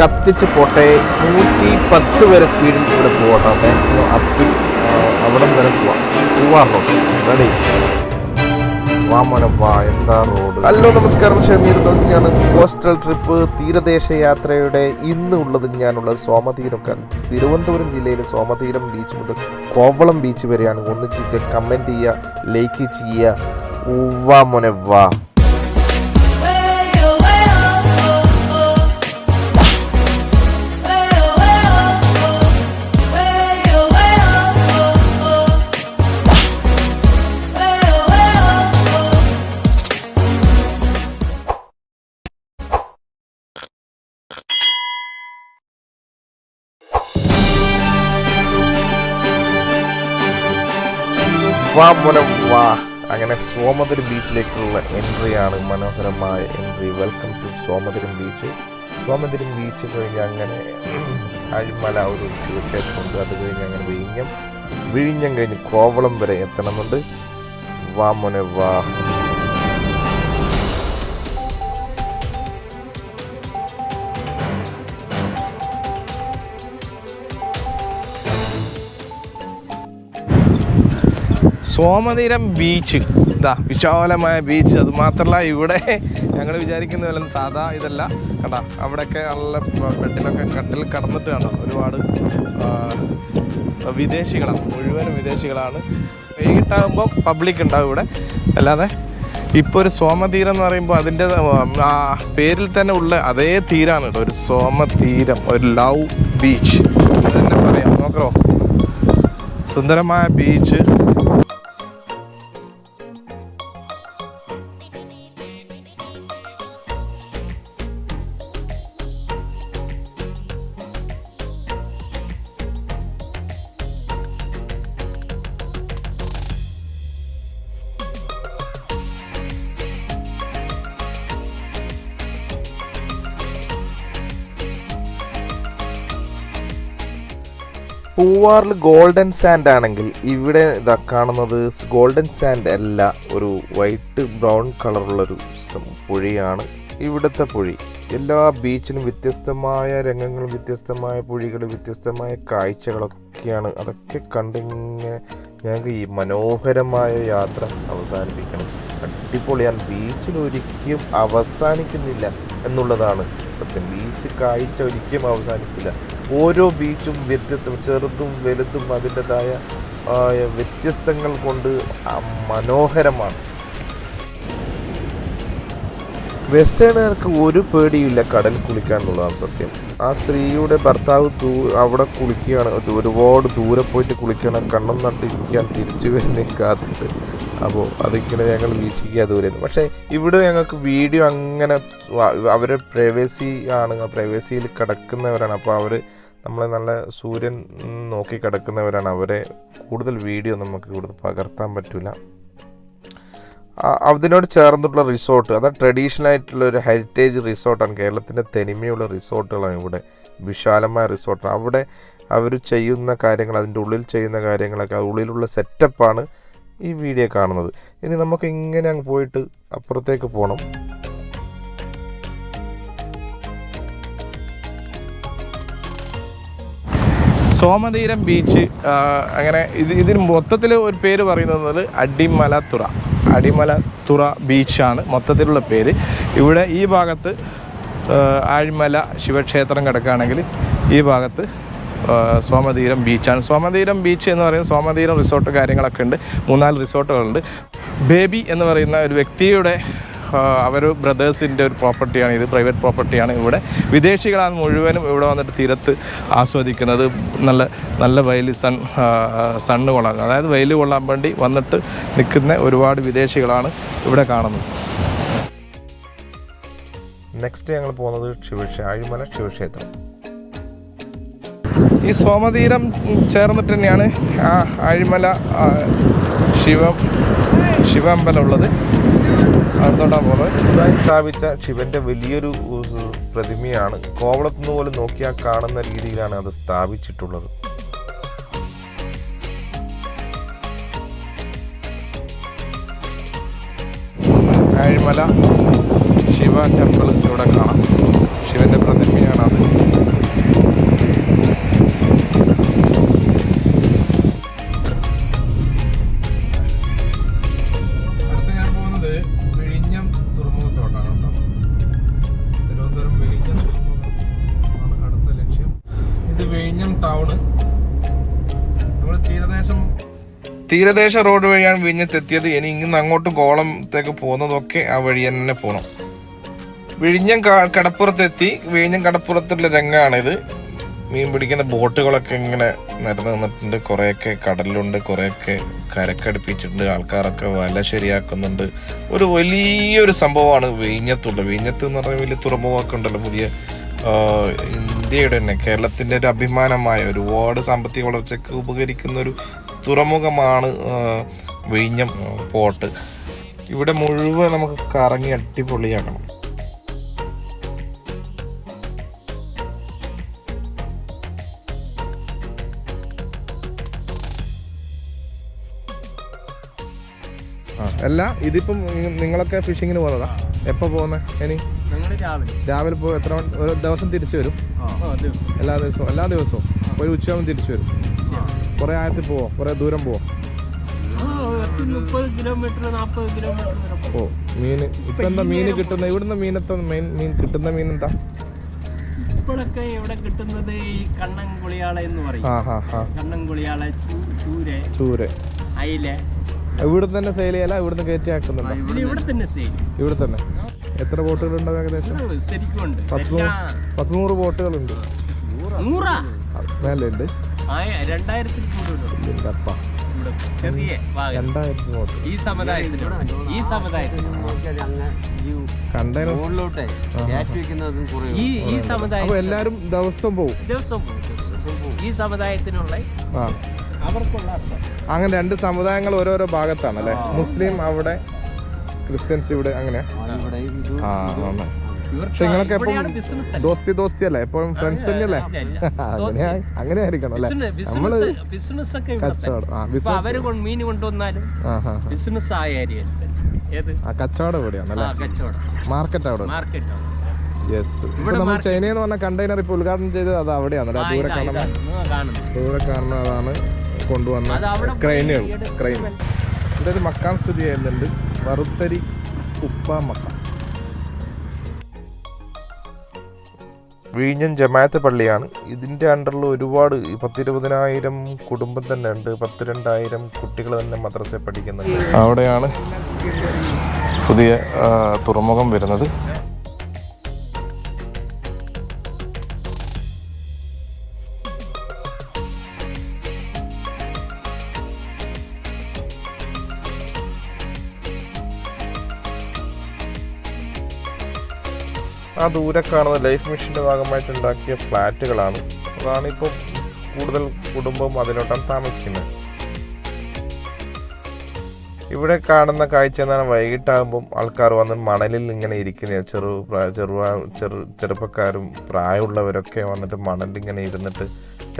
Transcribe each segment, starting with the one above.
കത്തിച്ച് പോട്ടെ നൂറ്റി പത്ത് വരെ സ്പീഡിൽ ഇവിടെ പോകട്ടോ മാക്സിമം അപ് ടു അവിടം വരെ പോവാം. പോവാറോ റെഡി ഹലോ നമസ്കാരം. ഷമീർ ദോസ്തിയാണ്. കോസ്റ്റൽ ട്രിപ്പ് തീരദേശ യാത്രയുടെ ഇന്ന് ഉള്ളത് ഞാനുള്ളത് സോമതീരം തിരുവനന്തപുരം ജില്ലയിലെ സോമതീരം ബീച്ച് മുതൽ കോവളം ബീച്ച് വരെയാണ്. ഒന്ന് ചെയ്യുക കമന്റ് ചെയ്യുക ലൈക്ക് ചെയ്യുക. ഉവ്വാ മോനെ വാ. വാ മോനെ വാ. അങ്ങനെ സോമതിരി ബീച്ചിലേക്കുള്ള എൻട്രി ആണ് മനോഹരമായ entry. Welcome to Somatheeram beach. Somatheeram beach കഴിഞ്ഞ് അങ്ങനെ അഴിമല ഒരു ശിവക്ഷേത്രമുണ്ട് അത് കഴിഞ്ഞ് അങ്ങനെ വിഴിഞ്ഞം. വിഴിഞ്ഞം കഴിഞ്ഞ് കോവളം വരെ എത്തണമെന്നുണ്ട്. വാ വാ. സോമതീരം ബീച്ച് ഇതാ വിശാലമായ ബീച്ച് അത് മാത്രമല്ല ഇവിടെ ഞങ്ങൾ വിചാരിക്കുന്ന പോലെ സാധാ ഇതല്ല. കണ്ടാ അവിടെയൊക്കെ നല്ല ബെഡിലൊക്കെ കട്ടിൽ കടന്നിട്ട് കാണാം ഒരുപാട് വിദേശികളാണ് മുഴുവനും വിദേശികളാണ്. വൈകിട്ടാകുമ്പോൾ പബ്ലിക് ഉണ്ടാവും ഇവിടെ. അല്ലാതെ ഇപ്പോൾ ഒരു സോമതീരം എന്ന് പറയുമ്പോൾ അതിന്റെ ആ പേരിൽ തന്നെ ഉള്ള അതേ തീരാണ് കേട്ടോ. ഒരു സോമതീരം ഒരു ലവ് ബീച്ച് തന്നെ പറയാം. നോക്കറോ സുന്ദരമായ ബീച്ച് പൂവാറിൽ ഗോൾഡൻ സാൻഡ് ആണെങ്കിൽ ഇവിടെ ഇതാ കാണുന്നത് ഗോൾഡൻ സാൻഡ് അല്ല ഒരു വൈറ്റ് ബ്രൗൺ കളറുള്ളൊരു പുഴയാണ് ഇവിടുത്തെ പുഴി. എല്ലാ ബീച്ചിലും വ്യത്യസ്തമായ രംഗങ്ങളും വ്യത്യസ്തമായ പുഴികൾ വ്യത്യസ്തമായ കാഴ്ചകളൊക്കെയാണ് അതൊക്കെ കണ്ടിങ്ങനെ ഞങ്ങൾക്ക് ഈ മനോഹരമായ യാത്ര അവസാനിപ്പിക്കണം. അടിപൊളിയാണ് ബീച്ചിൽ ഒരിക്കലും അവസാനിക്കുന്നില്ല എന്നുള്ളതാണ് സത്യം. ബീച്ച് കാഴ്ച ഒരിക്കലും അവസാനിക്കില്ല. ഓരോ ബീച്ചും വ്യത്യസ്തം ചെറുതും വലുതും അതിന്റെതായ വ്യത്യസ്തങ്ങൾ കൊണ്ട് മനോഹരമാണ്. വെസ്റ്റേണുകാർക്ക് ഒരു പേടിയില്ല കടൽ കുളിക്കാൻ എന്നുള്ളതാണ് സത്യം. ആ സ്ത്രീയുടെ ഭർത്താവ് ദൂ അവിടെ കുളിക്കുകയാണ്. ഒരുപാട് ദൂരെ പോയിട്ട് കുളിക്കണം. കണ്ണം നട്ടിരിക്കാൻ തിരിച്ചു വരുന്ന കാത്തിട്ട് അപ്പോൾ അതിങ്ങനെ ഞങ്ങൾ വീക്ഷിക്കുക ദൂരെ പക്ഷേ ഇവിടെ ഞങ്ങൾക്ക് വീഡിയോ അങ്ങനെ അവരെ പ്രൈവസി ആണ്. പ്രൈവസിയിൽ കിടക്കുന്നവരാണ്. അപ്പോൾ അവർ നമ്മളെ നല്ല സൂര്യൻ നോക്കി കിടക്കുന്നവരാണ്. അവരെ കൂടുതൽ വീഡിയോ നമുക്ക് കൂടുതൽ പകർത്താൻ പറ്റില്ല അതിനോട് ചേർന്നിട്ടുള്ള റിസോർട്ട് അതായത് ട്രഡീഷണൽ ആയിട്ടുള്ള ഒരു ഹെറിറ്റേജ് റിസോർട്ടാണ് കേരളത്തിന്റെ തനിമയുള്ള റിസോർട്ടുകളാണ് ഇവിടെ. വിശാലമായ റിസോർട്ട്. അവിടെ അവർ ചെയ്യുന്ന കാര്യങ്ങൾ അതിന്റെ ഉള്ളിൽ ചെയ്യുന്ന കാര്യങ്ങളൊക്കെ ഉള്ളിലുള്ള സെറ്റപ്പാണ് ഈ വീഡിയോ കാണുന്നത്. ഇനി നമുക്ക് ഇങ്ങനെ അങ്ങ് പോയിട്ട് അപ്പുറത്തേക്ക് പോകണം സോമതീരം ബീച്ച് അങ്ങനെ ഇത് ഇതിന് മൊത്തത്തിൽ ഒരു പേര് പറയുന്നത് അടിമലത്തുറ. അടിമലത്തുറ ബീച്ചാണ് മൊത്തത്തിലുള്ള പേര്. ഇവിടെ ഈ ഭാഗത്ത് ആഴ്മല ശിവക്ഷേത്രം കിടക്കുകയാണെങ്കിൽ ഈ ഭാഗത്ത് സോമതീരം ബീച്ചാണ് സോമതീരം ബീച്ച് എന്ന് പറയുന്നത് സോമതീരം റിസോർട്ട് കാര്യങ്ങളൊക്കെ ഉണ്ട്. മൂന്നാൽ റിസോർട്ടുകളുണ്ട് ബേബി എന്ന് പറയുന്ന ഒരു വ്യക്തിയുടെ അവർ ബ്രദേഴ്സിന്റെ ഒരു പ്രോപ്പർട്ടിയാണ് ഇത് പ്രൈവറ്റ് പ്രോപ്പർട്ടിയാണ് ഇവിടെ. വിദേശികളാണ് മുഴുവനും ഇവിടെ വന്നിട്ട് തീരത്ത് ആസ്വദിക്കുന്നത്. നല്ല നല്ല വെയിൽ സൺ സണ്ണ് കൊള്ളാൻ. അതായത് വെയിൽ കൊള്ളാൻ വേണ്ടി വന്നിട്ട് നിൽക്കുന്ന ഒരുപാട് വിദേശികളാണ് ഇവിടെ കാണുന്നത്. നെക്സ്റ്റ് ഞങ്ങൾ പോകുന്നത് ശിവക്ഷേ ആഴിമല ശിവക്ഷേത്രം ഈ സോമതീരം ചേർന്നിട്ട് തന്നെയാണ് ആ ആഴിമല ആ, ശിവം ശിവാമ്പലം ഉള്ളത് അടുത്തോട്ടാണ് പോകുന്നത് പുതുതായി സ്ഥാപിച്ച ശിവന്റെ വലിയൊരു പ്രതിമയാണ്. കോവളത്തുനിന്ന് പോലും നോക്കിയാൽ കാണുന്ന രീതിയിലാണ് അത് സ്ഥാപിച്ചിട്ടുള്ളത്. കാഴിമല ശിവ ടെമ്പിൾ ഇവിടെ കാണാം. ശിവന്റെ പ്രതിമയാണ്. തീരദേശ റോഡ് വഴിയാണ് വിഴിഞ്ഞത്തെത്തിയത്. ഇനി ഇങ്ങനെ അങ്ങോട്ടും കോളത്തേക്ക് പോകുന്നതൊക്കെ ആ വഴി തന്നെ പോകണം വിഴിഞ്ഞം കടപ്പുറത്തെത്തി. വിഴിഞ്ഞം കടപ്പുറത്തുള്ള രംഗമാണിത് മീൻ പിടിക്കുന്ന ബോട്ടുകളൊക്കെ ഇങ്ങനെ നിരന്ന് നിന്നിട്ടുണ്ട്. കുറേയൊക്കെ കടലിലുണ്ട് കുറേയൊക്കെ കരക്കടുപ്പിച്ചിട്ടുണ്ട്. ആൾക്കാരൊക്കെ വല ശരിയാക്കുന്നുണ്ട്. ഒരു വലിയൊരു സംഭവമാണ് വിഴിഞ്ഞത്തുള്ള വിഴിഞ്ഞത്ത് എന്ന് പറഞ്ഞാൽ വലിയ തുറമുഖമൊക്കെ ഉണ്ടല്ലോ പുതിയ ഇന്ത്യയുടെ തന്നെ കേരളത്തിന്റെ ഒരു അഭിമാനമായ ഒരുപാട് സാമ്പത്തിക വളർച്ചയ്ക്ക് ഉപകരിക്കുന്ന ഒരു തുറമുഖമാണ് വിഴിഞ്ഞം പോർട്ട്. ഇവിടെ മുഴുവൻ നമുക്ക് കറങ്ങി അടിപൊളിയാക്കണം അല്ല ഇതിപ്പം നിങ്ങളൊക്കെ ഫിഷിങ്ങിന് പോകുന്നതാ? എപ്പോൾ പോകുന്നത് ഇനി രാവിലെ. ഇപ്പോൾ പോകും എത്ര ഒരു ദിവസം തിരിച്ചു വരും. എല്ലാ ദിവസവും എല്ലാ ദിവസവും. ഒരു ഉച്ചയാകും തിരിച്ചു വരും. കുറേ ആഴത്തിൽ പോവോ കുറേ ദൂരം പോവോ. ഓ മീൻ ഇപ്പൊ എന്താ മീൻ കിട്ടുന്ന ഇവിടുന്ന് മീനത്തെ മെയിൻ മീൻ കിട്ടുന്ന മീൻ എന്താ ഇപ്പോഴൊക്കെ ഇവിടെ കിട്ടുന്നത് ഈ കണ്ണൻ കുളിയാള എന്ന് പറയും. കണ്ണൻ കുളിയാള ചൂര ചൂര്. അയില. ഇവിടെ തന്നെ സെയിൽ ചെയ്യല? ഇവിടുന്ന് കയറ്റി ആക്കുന്നുണ്ടോ? ഇവിടെ തന്നെ സെയിൽ ഇവിടെ തന്നെ. എത്ര ബോട്ടുകളുണ്ടോ ഏകദേശം? പത്ത് നൂറ്? ബോട്ടുകളുണ്ട് ഭാഗം രണ്ടായിരത്തി ബോട്ട്. ഈ ഈ കുറേ ഈ ഈ സമുദായം എല്ലാരും ദിവസം പോവും. പോകും ദിവസം പോകും ഈ സമുദായത്തിനുള്ള അവർക്കുള്ള അങ്ങനെ രണ്ട് സമുദായങ്ങൾ ഓരോരോ ഭാഗത്താണ് അല്ലെ? മുസ്ലിം അവിടെ ക്രിസ്ത്യൻസ് ഇവിടെ അങ്ങനെ? ആ പക്ഷെ നിങ്ങളൊക്കെ എപ്പോഴും ദോസ്തി ദോസ്തി അല്ലേ? എപ്പോഴും ഫ്രണ്ട്സ് തന്നെയല്ലേ. അങ്ങനെ അങ്ങനെ ആയിരിക്കണം അല്ലേ? നമ്മൾ ബിസിനസ് ഒക്കെ കച്ചവടം അവർ മീൻ കൊണ്ടുവന്നാലും ബിസിനസ് ഏരിയ ആ. കച്ചവടം ഇവിടെയാണ് അല്ലേ? മാർക്കറ്റ് അവിടെ മാർക്കറ്റ് യെസ് ഇപ്പൊ ഇവിടെ നമ്മൾ market- ചൈന എന്ന് പറഞ്ഞ കണ്ടെയ്നർ ഇപ്പൊ ഉദ്ഘാടനം ചെയ്തത് അത് അവിടെയാണ്? ദൂരെ കാണുന്ന ദൂരെ ദൂരെ കാണുന്നതാണ് കൊണ്ടുവന്ന ക്രെയിനുകൾ ക്രെയിൻ ഇതൊരു മക്കാൻ സ്ഥിതി ചെയ്യുന്നുണ്ട്. വറുത്തരി ഉപ്പ മക്ക വിഴിഞ്ഞം ജമാഅത്ത് പള്ളിയാണ്. ഇതിന്റെ അണ്ടറിൽ ഒരുപാട് പത്തിരുപതിനായിരം കുടുംബം തന്നെ ഉണ്ട് പത്ത് രണ്ടായിരം കുട്ടികൾ തന്നെ മദ്രസയിൽ പഠിക്കുന്നുണ്ട്. അവിടെയാണ് പുതിയ തുറമുഖം വരുന്നത്. ആ ദൂരെ കാണുന്ന ലൈഫ് മിഷന്റെ ഭാഗമായിട്ട് ഉണ്ടാക്കിയ ഫ്ലാറ്റുകളാണ്. അതാണ് ഇപ്പോൾ കൂടുതൽ കുടുംബം അതിലോട്ടാണ് താമസിക്കുന്നത്. ഇവിടെ കാണുന്ന കാഴ്ച എന്ന് പറഞ്ഞാൽ വൈകിട്ടാകുമ്പം ആൾക്കാർ വന്ന് മണലിൽ ഇങ്ങനെ ഇരിക്കുന്ന ചെറു ചെറു ചെറുപ്പക്കാരും പ്രായമുള്ളവരൊക്കെ വന്നിട്ട് മണലിൽ ഇങ്ങനെ ഇരുന്നിട്ട്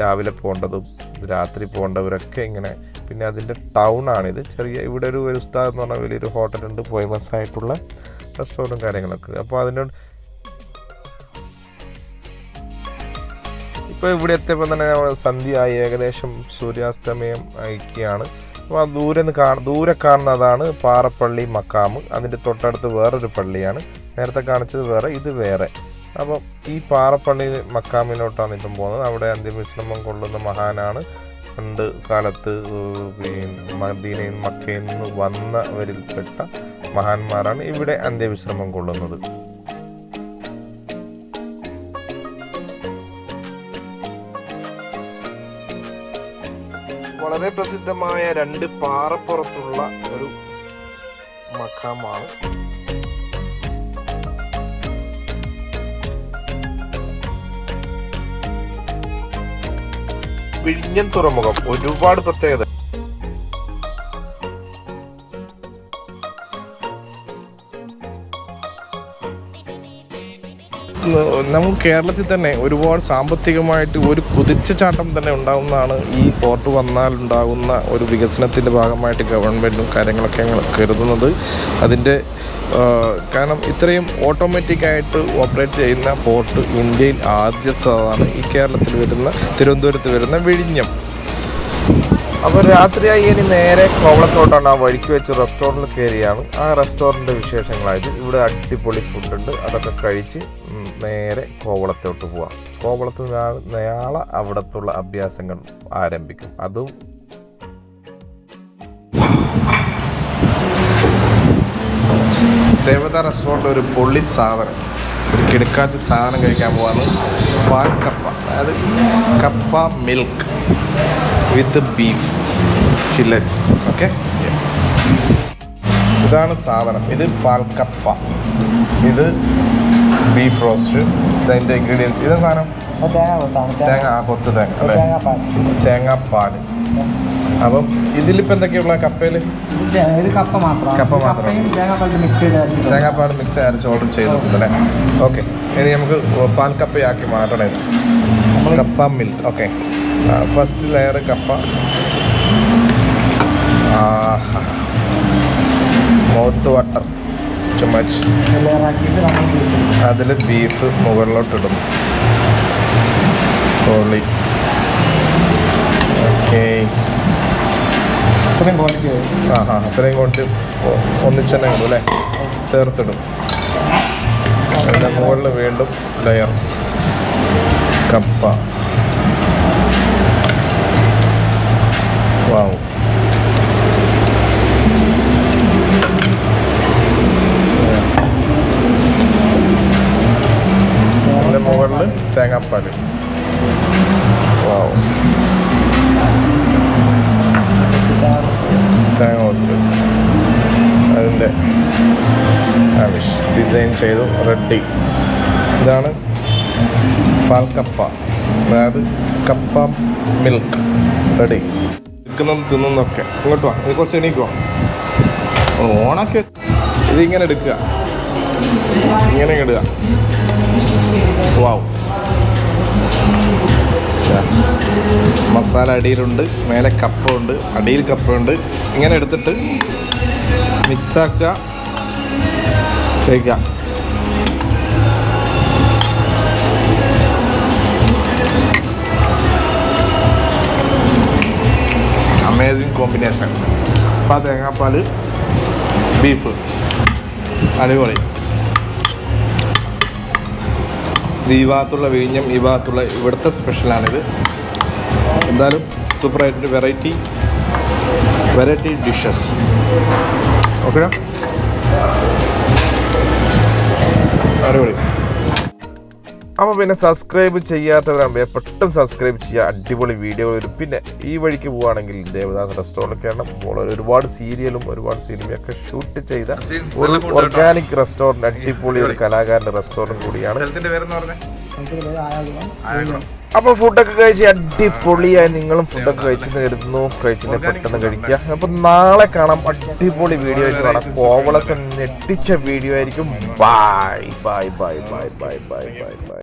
രാവിലെ പോകേണ്ടതും രാത്രി പോകേണ്ടവരൊക്കെ ഇങ്ങനെ പിന്നെ അതിന്റെ ടൗൺ ആണിത് ചെറിയ ഇവിടെ ഒരു ഉസ്താദ് എന്ന് പറഞ്ഞാൽ വലിയൊരു ഹോട്ടലുണ്ട്. ഫേമസ് ആയിട്ടുള്ള റെസ്റ്റോറന്റും കാര്യങ്ങളൊക്കെ. അപ്പോൾ അതിനോട് ഇപ്പോൾ ഇവിടെ എത്തിയപ്പോൾ തന്നെ സന്ധ്യയായി. ഏകദേശം സൂര്യാസ്തമയം അയക്കുകയാണ് അപ്പോൾ ആ ദൂരെ നിന്ന് കാണ ദൂരെ കാണുന്നതാണ് പാറപ്പള്ളി മക്കാമ്. അതിന്റെ തൊട്ടടുത്ത് വേറൊരു പള്ളിയാണ്. നേരത്തെ കാണിച്ചത് വേറെ ഇത് വേറെ. അപ്പം ഈ പാറപ്പള്ളി മക്കാമിലോട്ടാണ് ഇപ്പം പോകുന്നത്. അവിടെ അന്ത്യവിശ്രമം കൊള്ളുന്ന മഹാനാണ്. പണ്ട് കാലത്ത് മദീനയിൽ മക്കയിൽ നിന്ന് വന്നവരിൽപ്പെട്ട മഹാന്മാരാണ് ഇവിടെ അന്ത്യവിശ്രമം കൊള്ളുന്നത്. വളരെ പ്രസിദ്ധമായ രണ്ട് പാറപ്പുറത്തുള്ള ഒരു മഖാമാണ്. വിഴിഞ്ഞൻ തുറമുഖം ഒരുപാട് പ്രത്യേകത നമുക്ക് കേരളത്തിൽ തന്നെ ഒരുപാട് സാമ്പത്തികമായിട്ട് ഒരു കുതിച്ച ചാട്ടം തന്നെ ഉണ്ടാകുന്നതാണ് ഈ പോർട്ട് വന്നാൽ ഉണ്ടാകുന്ന ഒരു വികസനത്തിന്റെ ഭാഗമായിട്ട് ഗവൺമെന്റും കാര്യങ്ങളൊക്കെ ഞങ്ങൾ കരുതുന്നത്. അതിന്റെ കാരണം ഇത്രയും ഓട്ടോമാറ്റിക്കായിട്ട് ഓപ്പറേറ്റ് ചെയ്യുന്ന പോർട്ട് ഇന്ത്യയിൽ ആദ്യത്തേതാണ് ഈ കേരളത്തിൽ വരുന്ന തിരുവനന്തപുരത്ത് വരുന്ന വിഴിഞ്ഞം. അപ്പോൾ രാത്രിയായി ഇനി നേരെ കോവളത്തോട്ടാണ് ആ വഴിക്ക് വെച്ച് റെസ്റ്റോറന്റിൽ കയറിയാണ്. ആ റെസ്റ്റോറന്റ് വിശേഷങ്ങളായത് ഇവിടെ അടിപൊളി ഫുഡുണ്ട് അതൊക്കെ കഴിച്ച് നേരെ കോവളത്തോട്ട് പോവാം. കോവളത്ത് നാളെ അവിടത്തുള്ള അഭ്യാസങ്ങൾ ആരംഭിക്കും. അതും ദേവത റെസ്റ്റോറന്റ് ഒരു പൊള്ളി സാധനം. ഒരു കിടക്കാച്ച സാധനം കഴിക്കാൻ പോവാന്ന്. പാൽ കപ്പ. അതായത് kappa milk with beef fillets okay ഇതാണ് സാധനം. ഇത് പാൽക്കപ്പ. ഇത് ബീഫ് റോസ്റ്റ് ഇതിന്റെ ഇൻഗ്രീഡിയൻസ് ഇതാ സാധനം? തേങ്ങ കൊത്ത് തേങ്ങ അല്ലേ? തേങ്ങാപ്പാൽ അപ്പം ഇതിലിപ്പോൾ എന്തൊക്കെയുള്ള കപ്പയിൽ കപ്പ മാത്രം. തേങ്ങാപ്പാൽ മിക്സ് അരച്ച് ഓർഡർ ചെയ്തിട്ടുണ്ട് അല്ലേ? ഓക്കെ ഇനി നമുക്ക് പാൽക്കപ്പയാക്കി മാറ്റണേ kappa milk okay first layer kappa. Mouth water ചുമച്ച് അതിൽ ബീഫ് മുകളിലോട്ടിടും. പൊളി ഓക്കെ ആ ഹാ അത്രയും കൊണ്ട് ഒ- ഒന്നിച്ചെന്നെ ഇടും അല്ലേ? ചേർത്തിടും. അതിന്റെ മുകളിൽ വീണ്ടും ലെയർ കപ്പ. വാവ് അതിന്റെ മുകളിൽ തേങ്ങാപ്പാൽ വാവ് തേങ്ങ കൊടുത്ത് അതിന്റെ ആവശ്യം. ഡിസൈൻ ചെയ്തു റെഡി ഇതാണ് പാൽക്കപ്പ. അതായത് കപ്പ മിൽക്ക് റെഡി എടുക്കുന്നതും തിന്നുന്നതൊക്കെ. ഇങ്ങോട്ട് വാ. ഇത് കുറച്ച് എണീക്കുവാ ഓണൊക്കെ ഇതിങ്ങനെ എടുക്കുക. ഇങ്ങനെ ഇടുക. വാവ് മസാല അടിയിലുണ്ട്. മേലെ കപ്പുണ്ട്. അടിയിൽ കപ്പുണ്ട്. ഇങ്ങനെ എടുത്തിട്ട് മിക്സാക്കുക കഴിക്കുക അമേസിങ് കോമ്പിനേഷൻ അപ്പം തേങ്ങാപ്പാൽ ബീഫ് അടിപൊളി. ഇത് ഈ ഭാഗത്തുള്ള വിഴിഞ്ഞം ഈ ഭാഗത്തുള്ള ഇവിടുത്തെ സ്പെഷ്യലാണിത് എന്തായാലും സൂപ്പറായിട്ടൊരു വെറൈറ്റി വെറൈറ്റി ഡിഷസ് ഓക്കെ അടിപൊളി. അപ്പോൾ പിന്നെ സബ്സ്ക്രൈബ് ചെയ്യാത്തവരാകുമ്പോൾ പെട്ടെന്ന് സബ്സ്ക്രൈബ് ചെയ്യുക അടിപൊളി വീഡിയോ വരും. പിന്നെ ഈ വഴിക്ക് പോവുകയാണെങ്കിൽ ദേവദാസ് റെസ്റ്റോറന്റ് കയറണം. ഒരുപാട് സീരിയലും ഒരുപാട് സിനിമയൊക്കെ ഷൂട്ട് ചെയ്ത ഒരു ഓർഗാനിക് റെസ്റ്റോറന്റ് അടിപൊളി ഒരു കലാകാരന്റെ റെസ്റ്റോറന്റ് കൂടിയാണ്. അപ്പോൾ ഫുഡൊക്കെ കഴിച്ച് അടിപൊളിയായി നിങ്ങളും ഫുഡൊക്കെ കഴിച്ചെന്ന് കരുതുന്നു. കഴിച്ചിട്ട് പെട്ടെന്ന് കഴിക്കുക അപ്പോൾ നാളെ കാണാം. അടിപൊളി വീഡിയോ ആയിട്ട് കാണാം. കോവളത്തെ ഞെട്ടിച്ച വീഡിയോ ആയിരിക്കും. Bye bye bye bye bye bye bye bye